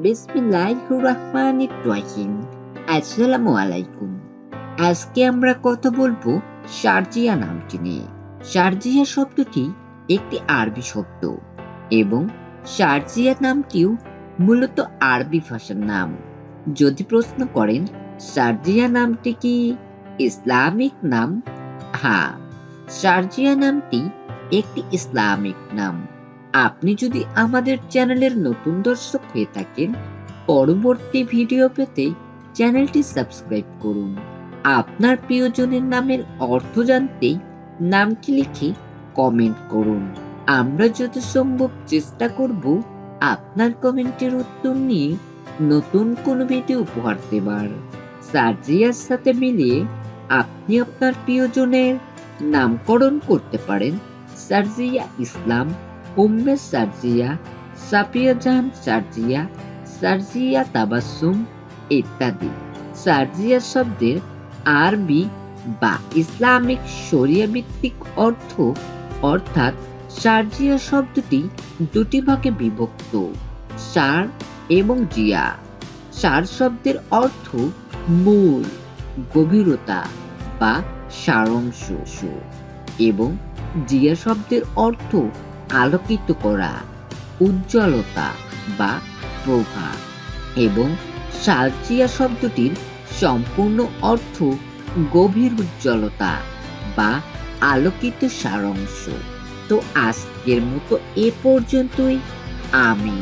বিসমিল্লাহির আসসালামু আলাইকুম আজকে আমরা কথা বলব শারজিয়া নামটি নিয়ে। শারজিয়া শব্দটি একটি আরবি শব্দ এবং শারজিয়া নামটিও মূলত আরবি ভাষার নাম। যদি প্রশ্ন করেন, শারজিয়া নামটি কি ইসলামিক নাম? হ্যাঁ শারজিয়া নামটি একটি ইসলামিক নাম। আপনি যদি আমাদের চ্যানেলের নতুন দর্শক হয়ে থাকেন, পরবর্তী ভিডিও পেতে চ্যানেলটি সাবস্ক্রাইব করুন। আপনার প্রিয়জনের নামের অর্থ জানতে নামটি লিখে কমেন্ট করুন। আমরা যত সম্ভব চেষ্টা করব আপনার কমেন্টের উত্তর নিয়ে নতুন কোনো ভিডিও উপহার দেবার। সার্জিয়ার সাথে মিলিয়ে আপনি আপনার প্রিয়জনের নামকরণ করতে পারেন সার্জিয়া ইসলাম। উম্মে সার্জিয়া সাফিয়া জাহান সার্জিয়া সার্জিয়া তাবাসুম ইত্যাদি সার্জিয়া শব্দের আরবি বা ইসলামিক শরিয়া ভিত্তিক অর্থ, অর্থাৎ সার্জিয়া শব্দটি দুটি ভাগে বিভক্ত, সার এবং জিয়া। সার শব্দের অর্থ মূল, গভীরতা বা সারাংশ এবং জিয়া শব্দের অর্থ আলোকিত করা উজ্জ্বলতা বা প্রভা এবং সালচিয়া শব্দটির সম্পূর্ণ অর্থ গভীর উজ্জ্বলতা বা আলোকিত সারাংশ। তো আজকের মতো এ পর্যন্তই। আমি